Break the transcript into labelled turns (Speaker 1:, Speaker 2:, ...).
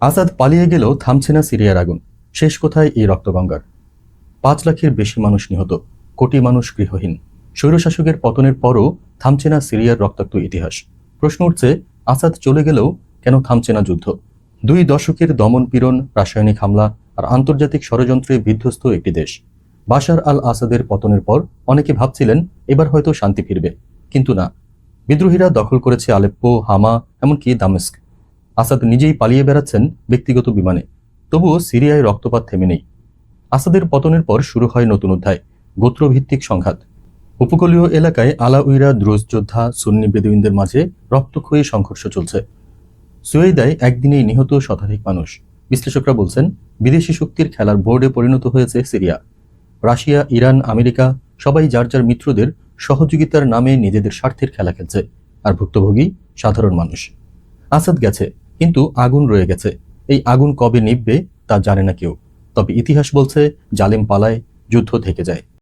Speaker 1: আসাদ পালিয়ে গেলেও থামছে না সিরিয়ার আগুন। শেষ কোথায় এই রক্তগঙ্গার? পাঁচ লাখের বেশি মানুষ নিহত, কোটি মানুষ গৃহহীন। স্বৈরশাসকের পতনের পরও থামছে না সিরিয়ার রক্তাক্ত ইতিহাস। প্রশ্ন উঠছে আসাদ চলে গেলেও কেন থামছে না যুদ্ধ? দুই দশকের দমন পীড়ন, রাসায়নিক হামলা আর আন্তর্জাতিক ষড়যন্ত্রে বিধ্বস্ত একটি দেশ। বাশার আল আসাদের পতনের পর অনেকে ভাবছিলেন, এবার হয়তো শান্তি ফিরবে। কিন্তু না। বিদ্রোহীরা দখল করেছে আলেপ্পো, হামা, এমনকি দামেস্ক। আসাদ নিজেই পালিয়ে বেড়াচ্ছেন ব্যক্তিগত বিমানে। তবুও সিরিয়ায় রক্তপাত থেমে নেই। আসাদের পতনের পর শুরু হয় নতুন অধ্যায়, গোত্রভিত্তিক সংঘাত। উপকূলীয় এলাকায় আলাউইরা দ্রুজ যোদ্ধা, সুন্নি বেদুইনদের মাঝে রক্তক্ষয়ী সংঘর্ষ চলছে। সুয়েদায় একদিনেই নিহত শতাধিক মানুষ। বিশ্লেষকরা বলছেন, বিদেশি শক্তির খেলার বোর্ডে পরিণত হয়েছে সিরিয়া। রাশিয়া, ইরান, আমেরিকা, সবাই যার যার মিত্রদের সহযোগিতার নামে নিজেদের স্বার্থের খেলা খেলছে, আর ভুক্তভোগী সাধারণ মানুষ। আসাদ গেছে কিন্তু আগুন রয়ে গেছে। এই আগুন কবে নিববে তা জানে না কেউ। তবে ইতিহাস বলছে, জালেম পালায়, যুদ্ধ থেকে যায়।